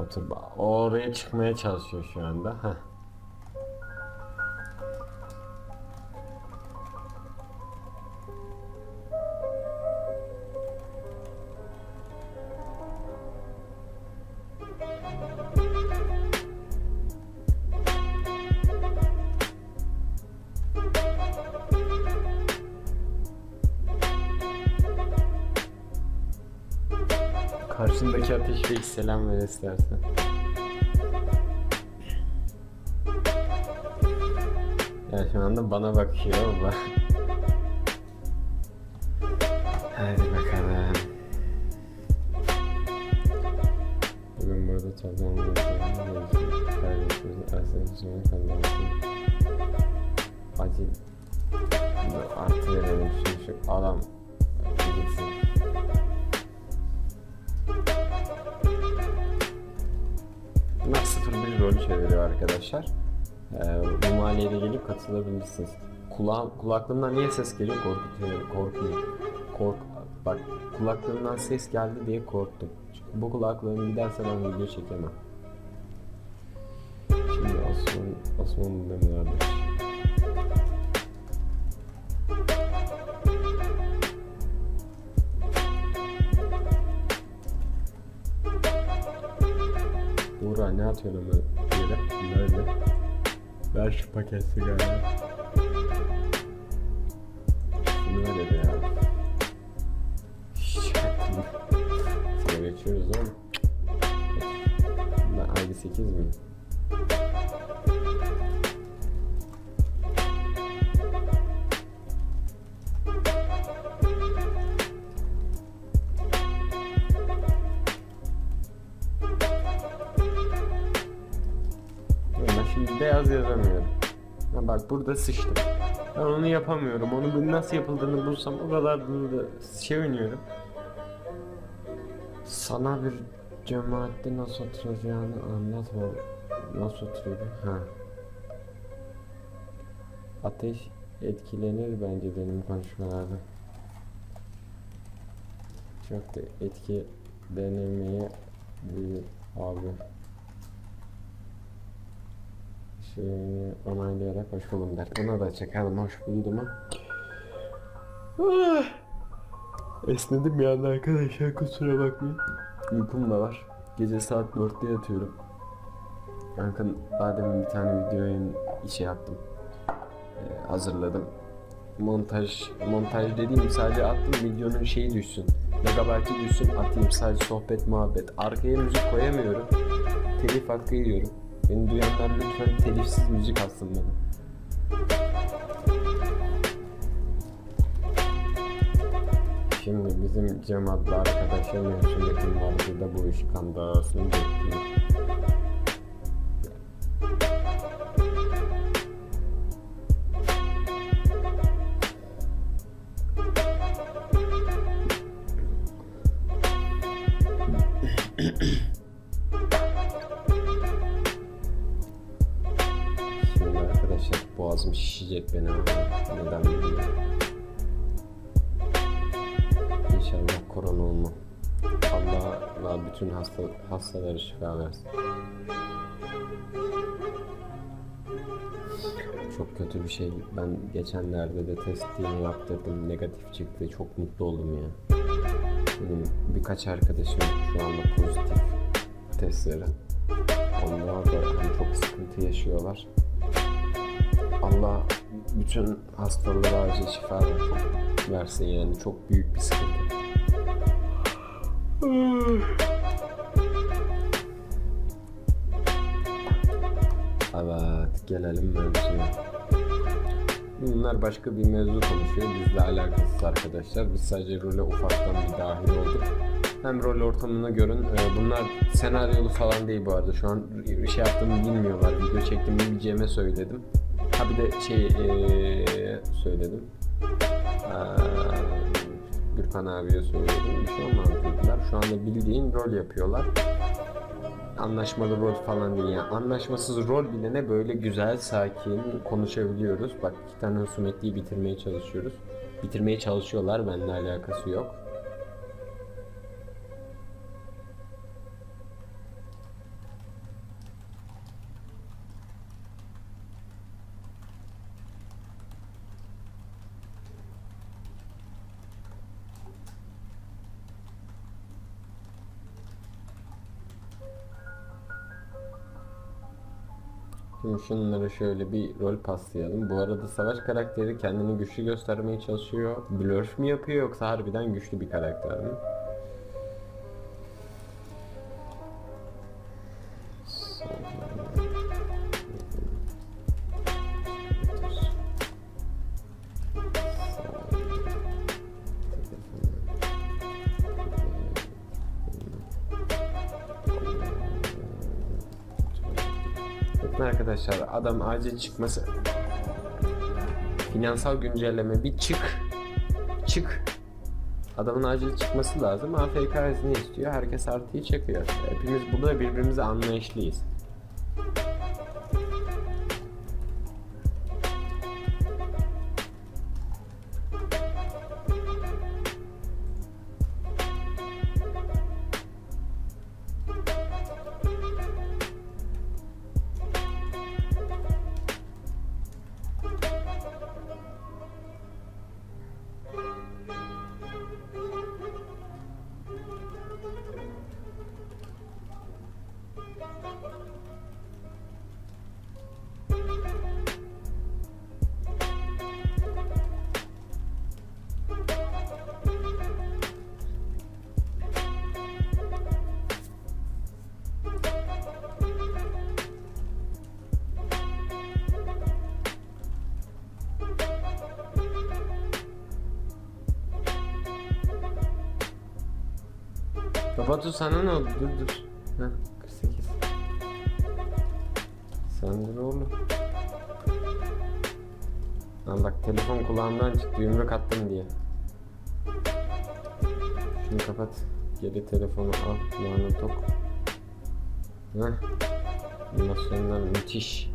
Otur. oraya çıkmaya çalışıyor şu anda. Heh. Bey selam ver istersen. Ya şu anda bana bakıyor ama. Hadi bakalım. Bugün burada toplanmak Kardeşimizin aslında sonra kandırmasın. Acil. Artı verelim şu şu adam. Gitsin. 01 rol çeviriyor arkadaşlar. Ee, bu mahalleye de gelip katılabilirsiniz. Kula kulaklığımdan niye ses geliyor? Korkutuyor, korkmuyor. Kork bak kulaklığımdan ses geldi diye korktum. Çünkü bu kulaklığım giderse ben video çekemem. Şimdi Osman, Osmanlı'da mı vardır? Buğra ne atıyorsun ama yere? Nerede? Ver şu paket sigara. Şunu öyle de ya. Çaktım. Sigara içiyoruz ama. Ben ayda 8 mi? Burada sıçtım. Ben onu yapamıyorum. Onu nasıl yapıldığını bulsam o kadar da şey oynuyorum. Sana bir cemaatte nasıl oturacağını anlatma. Nasıl oturuyor? Ha. Ateş etkilenir bence benim konuşmalarda. Çok da etki denemeye değil abi. Şeyini onaylayarak hoş buldum der. Ona da çakalım hoş buldum. Ah! Esnedim bir anda arkadaşlar kusura bakmayın. Uykum da var. Gece saat 4'te yatıyorum. Kanka daha demin bir tane videoyu işe yaptım. Ee, hazırladım. Montaj, montaj dediğim sadece attım videonun şeyi düşsün. Megabaytı düşsün atayım sadece sohbet muhabbet. Arkaya müzik koyamıyorum. Telif hakkı yiyorum. Beni duyanlar lütfen telifsiz müzik atsın bana. Şimdi bizim Cem adlı arkadaşa mevsimdeki vardı da bu iş kandasını bekliyor. Çok kötü bir şey. Ben geçenlerde de testini yaptırdım. Negatif çıktı. Çok mutlu oldum ya. Benim birkaç arkadaşım şu anda pozitif testleri. Onlar da hani çok sıkıntı yaşıyorlar. Allah bütün hastalara acil şifa versin yani çok büyük bir sıkıntı. Evet gelelim mevzuya. Bunlar başka bir mevzu konuşuyor. Bizle alakasız arkadaşlar. Biz sadece role ufaktan bir dahil olduk. Hem rol ortamına görün. Ee, bunlar senaryolu falan değil bu arada. Şu an şey yaptığımı bilmiyorlar. Video çektiğimi bileceğime söyledim. Ha bir de şey ee, söyledim. Ee, Gürkan abiye söyledim. Bir şey dediler. Şu anda bildiğin rol yapıyorlar. Anlaşmalı rol falan değil yani. Anlaşmasız rol bile ne böyle güzel, sakin konuşabiliyoruz. Bak iki tane husumetliyi bitirmeye çalışıyoruz. Bitirmeye çalışıyorlar. Benimle alakası yok. Şimdi şunlara şöyle bir rol paslayalım. Bu arada savaş karakteri kendini güçlü göstermeye çalışıyor. Blurf mi yapıyor yoksa harbiden güçlü bir karakter mi? Acil çıkması. Finansal güncelleme bir çık. Çık. Adamın acil çıkması lazım. AFK izni istiyor. Herkes artıyı çekiyor. Hepimiz burada birbirimize anlayışlıyız Batu sana ne oldu? Dur dur. Heh, 48. Sen dur oğlum. Lan bak telefon kulağımdan çıktı yumruk attım diye. Şunu kapat. Geri telefonu al. Kulağına tok. Heh. Animasyonlar müthiş.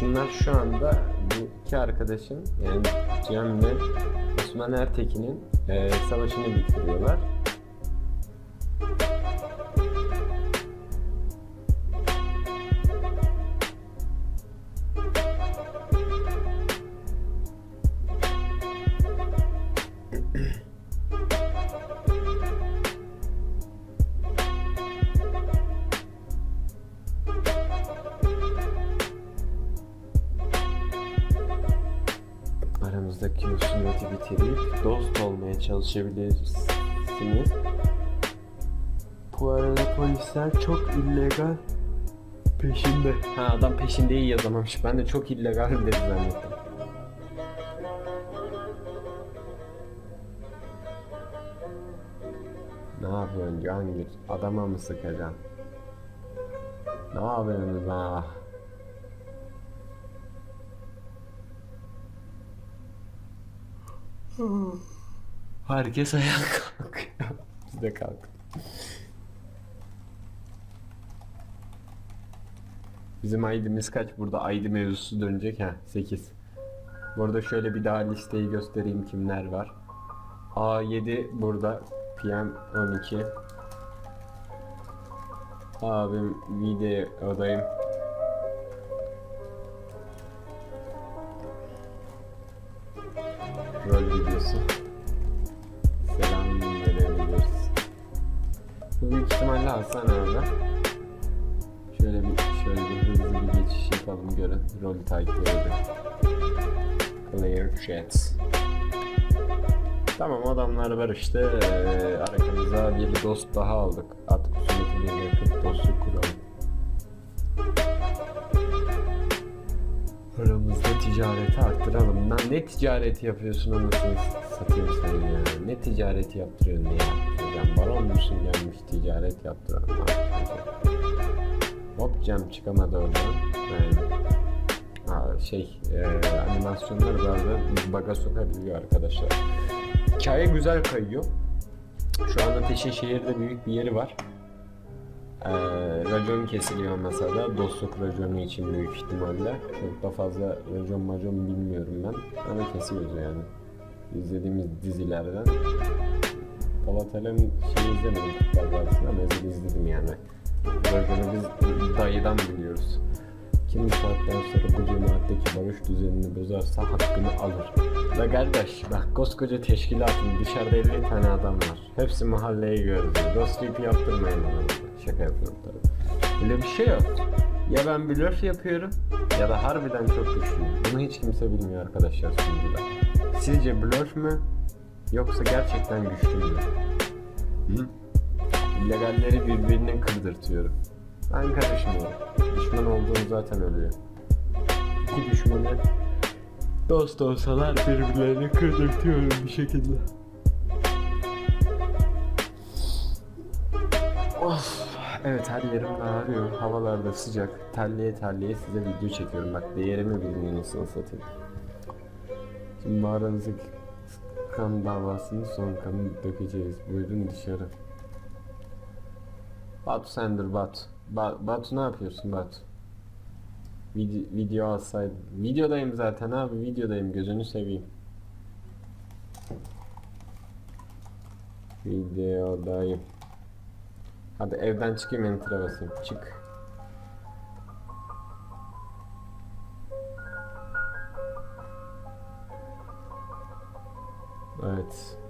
Şunlar şu anda bu iki arkadaşın yani Cem'le Osman Ertekin'in eee, savaşını bitiriyorlar. Olmaya çalışabilirsiniz. Bu arada polisler çok illegal peşinde. Ha adam peşinde iyi yazamamış. Ben de çok illegal dedi zannettim. Ne yapıyorsun Cihangir? Adama mı sıkacaksın? Ne yapıyorsunuz ha? Herkes ayağa kalkıyor. Biz de kalk. Bizim ID'miz kaç? Burada ID mevzusu dönecek. ha 8. Bu arada şöyle bir daha listeyi göstereyim kimler var. A7 burada. PM 12. Abim videodayım. Rol videosu. İhtimalle Hasan abi. Şöyle bir şöyle bir hızlı bir geçiş yapalım görün. Rolü takip edelim. Clear chat. Tamam adamlar var işte. Ee, arkamıza bir dost daha aldık. Artık sürekli bir yakıp dostluk kuralım. Aramızda ticareti arttıralım. Lan ne ticareti yapıyorsun anasını satayım seni ya. Ne ticareti yaptırıyorsun ne yaptıracaksın? Baron musun gelmiş ticaret yaptıran. Hop cam çıkamadı oradan. Yani, ha, şey e, animasyonlar bazen baga sokabiliyor arkadaşlar. Hikaye güzel kayıyor. Şu anda Teşeşehir'de büyük bir yeri var. Ee, racon kesiliyor mesela. Dostluk raconu için büyük ihtimalle. Çok da fazla racon macon bilmiyorum ben. Ama kesiyoruz yani. İzlediğimiz dizilerden. Polat şey izlemedim Kurtlar Vadisi'ni ama ezeli izledim yani. Raconu biz dayıdan biliyoruz. Kim bu saatten sonra bu cemaatteki barış düzenini bozarsa hakkını alır. La kardeş bak koskoca teşkilatın dışarıda 50 tane adam var. Hepsi mahalleyi gözlüyor. Dostluk yaptırmayın bana. Şaka yapıyorum tabii. Öyle bir şey yok. Ya ben blöf yapıyorum ya da harbiden çok güçlüyüm. Bunu hiç kimse bilmiyor arkadaşlar sunucuda. Sizce blöf mü yoksa gerçekten güçlü mü? Hı? Legalleri birbirine kırdırtıyorum. Ben karışmıyorum. Düşman olduğum zaten ölüyor. İki düşmanı dost olsalar birbirlerini kırdırtıyorum bir şekilde. Of. Evet her yerim ağrıyor. Havalar da sıcak. Terliye terliye size video çekiyorum. Bak değerimi bilmiyor nasıl satayım. Şimdi mağaranızdaki kan davasının son kanını dökeceğiz. Buyurun dışarı. Batu sendir Batu. Ba Batu ne yapıyorsun Batu? Video, video alsaydın. Videodayım zaten abi videodayım gözünü seveyim. Videodayım. Hadi evden çıkayım enter'a basayım. Çık. Evet.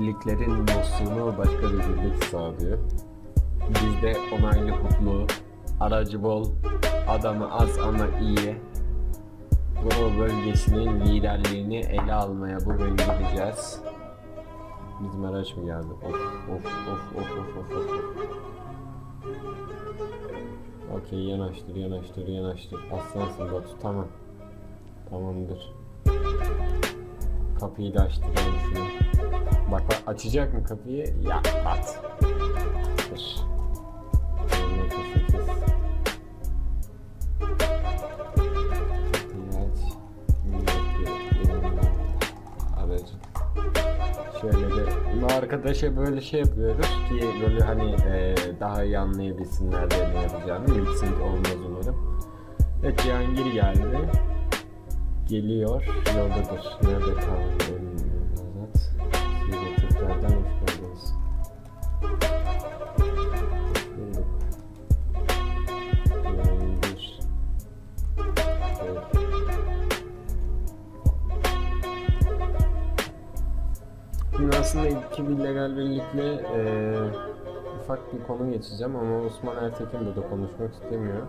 Birliklerin dostluğunu başka bir birlik sağlıyor. Bizde onaylı kutlu, aracı bol, adamı az ama iyi. Grov bölgesinin liderliğini ele almaya bugün gideceğiz. Bizim araç mı geldi? Of of of of of of of. Okey yanaştır yanaştır yanaştır. Aslansın Batu tamam. Tamamdır. Kapıyı da açtıralım şunu. Bak bak açacak mı kapıyı? Ya at. Dur. 28. Kapıyı aç. Milleti yanına aracı. Şöyle de bu arkadaşa böyle şey yapıyoruz ki böyle hani e, daha iyi anlayabilsinler de ne yapacağını. Mixing olmaz umarım. Evet Cihangir geldi. Geliyor. Yoldadır. Nerede kaldı? Birlikle eee, ufak bir konu geçeceğim ama Osman Ertekin burada konuşmak istemiyor.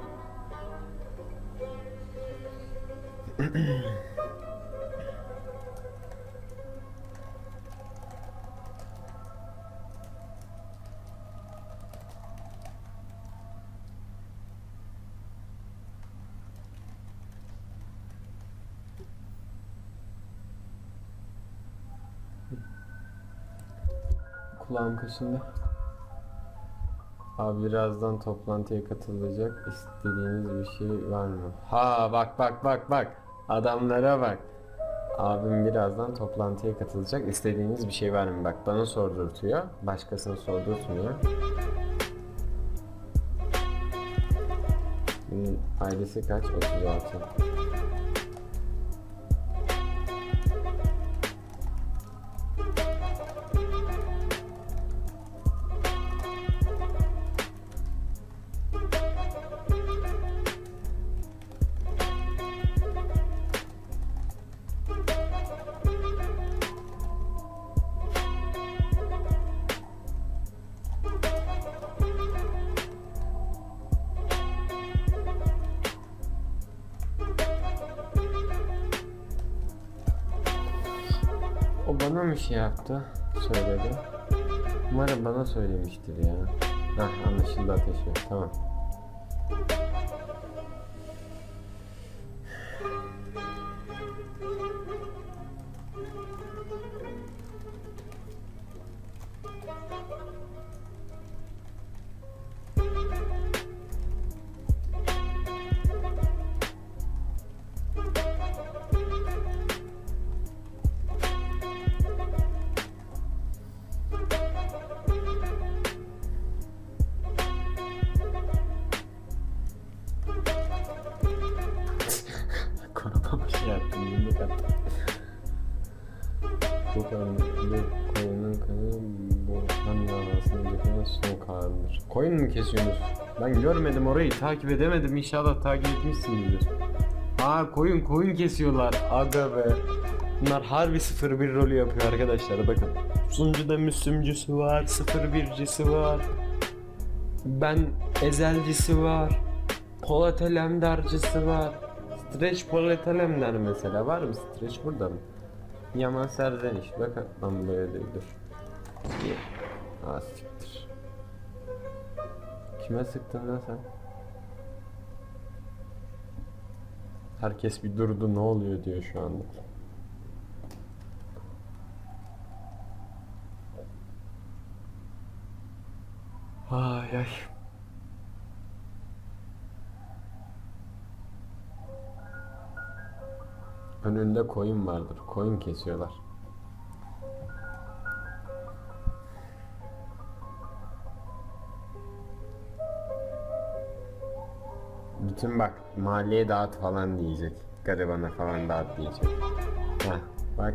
Kulağım kaşındı. Abi birazdan toplantıya katılacak. İstediğiniz bir şey var mı? Ha bak bak bak bak. Adamlara bak. Abim birazdan toplantıya katılacak. İstediğiniz bir şey var mı? Bak bana sordurtuyor. Başkasını sordurtmuyor. Bunun ailesi kaç? 36. Mı şey yaptı? Söyledi. Umarım bana söylemiştir ya. Hah anlaşıldı ateş yok. Tamam. Koyun mu kesiyorsunuz? Ben görmedim orayı, takip edemedim. İnşallah takip etmişsinizdir. Ha koyun, koyun kesiyorlar. Aga be. Bunlar harbi 01 rolü yapıyor arkadaşlar bakın. Sunucuda Müslümcüsü var, 01'cisi var. Ben ezelcisi var. Polat Alemdarcısı var. Stretch Polat Alemdar mesela var mı? Stretch burada mı? Yaman Serzeniş. Bakın lan böyle dur. Aa siktir. Kime sıktın lan sen? Herkes bir durdu ne oluyor diyor şu anda. Ay ay. Önünde koyun vardır. Koyun kesiyorlar. Bütün bak mahalleye dağıt falan diyecek. Garibana falan dağıt diyecek. Heh, bak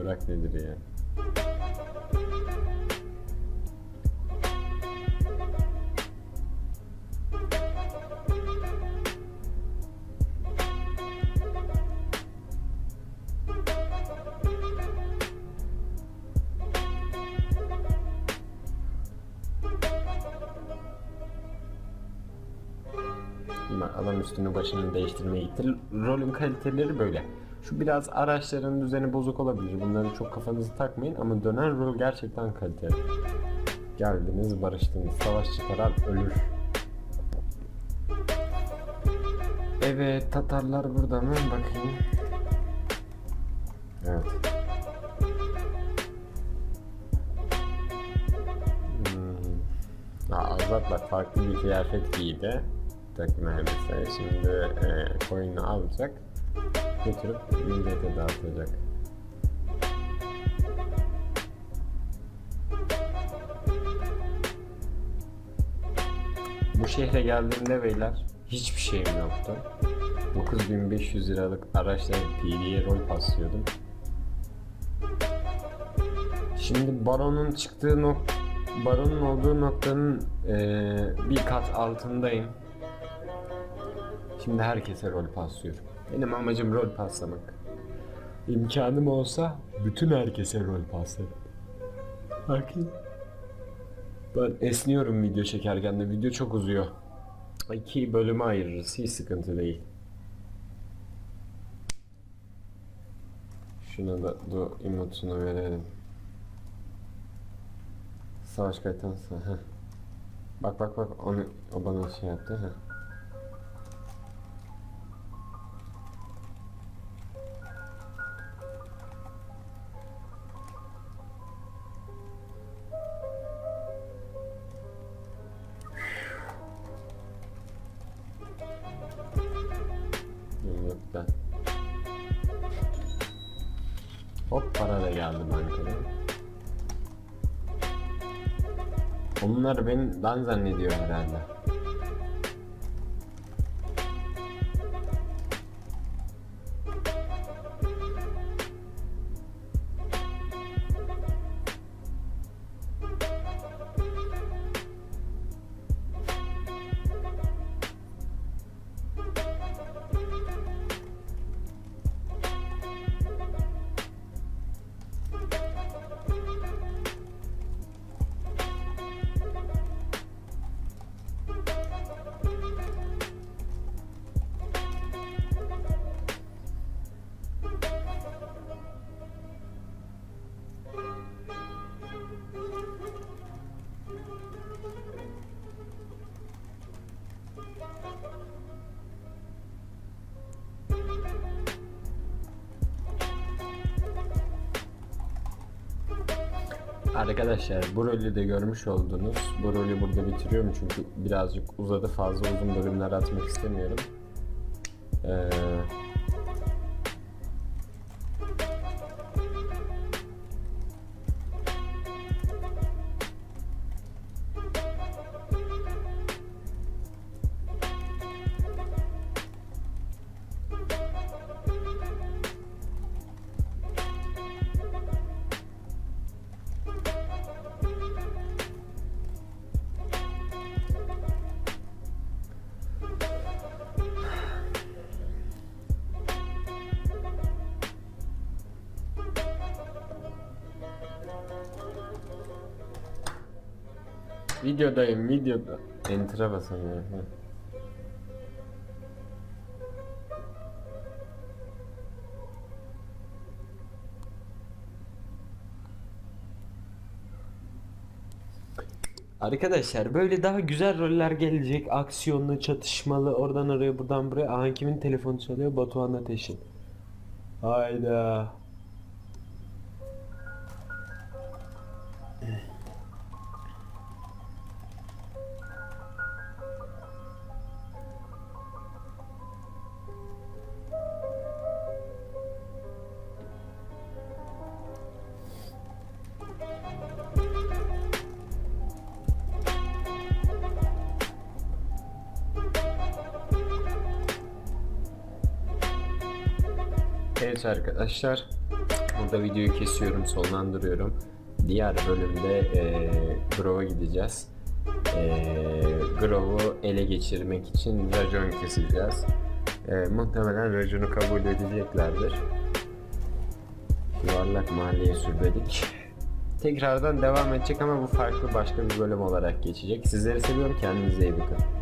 Bırak nedir ya? Adam üstünü başını değiştirmeye gitti. Rolün kaliteleri böyle. Şu biraz araçların düzeni bozuk olabilir. Bunları çok kafanızı takmayın ama dönen rol gerçekten kaliteli. Geldiniz, barıştınız. Savaş çıkaran ölür. Evet, Tatarlar burada mı? Bakayım. Evet. Hmm. Aa, Azat bak farklı bir kıyafet giydi. Takım elbise. Şimdi e, coin'i alacak. Götürüp millete dağıtacak. şehre geldiğimde beyler hiçbir şeyim yoktu. 9500 liralık araçla PD'ye rol paslıyordum. Şimdi baronun çıktığı nok baronun olduğu noktanın eee, bir kat altındayım. Şimdi herkese rol paslıyorum. Benim amacım rol paslamak. İmkanım olsa bütün herkese rol paslarım. Herkes. Ben esniyorum video çekerken de video çok uzuyor. İki bölüme ayırırız hiç sıkıntı değil. Şuna da do emotunu verelim. Savaş kaytansa. Bak bak bak onu o bana şey yaptı. Heh. Onlar ben, ben zannediyor herhalde. Arkadaşlar bu rolü de görmüş oldunuz. Bu rolü burada bitiriyorum çünkü birazcık uzadı fazla uzun bölümler atmak istemiyorum. Ee, videodayım videoda. Enter'a basamıyorum. Arkadaşlar böyle daha güzel roller gelecek. Aksiyonlu, çatışmalı, oradan oraya, buradan buraya. Aha kimin telefonu çalıyor? Batuhan Ateş'in. Hayda. Evet arkadaşlar, burada videoyu kesiyorum, sonlandırıyorum. Diğer bölümde e, Grove'a gideceğiz. E, Grove'u ele geçirmek için racon keseceğiz. E, muhtemelen raconu kabul edeceklerdir. Yuvarlak mahalleye sürmedik. Tekrardan devam edecek ama bu farklı başka bir bölüm olarak geçecek. Sizleri seviyorum, kendinize iyi bakın.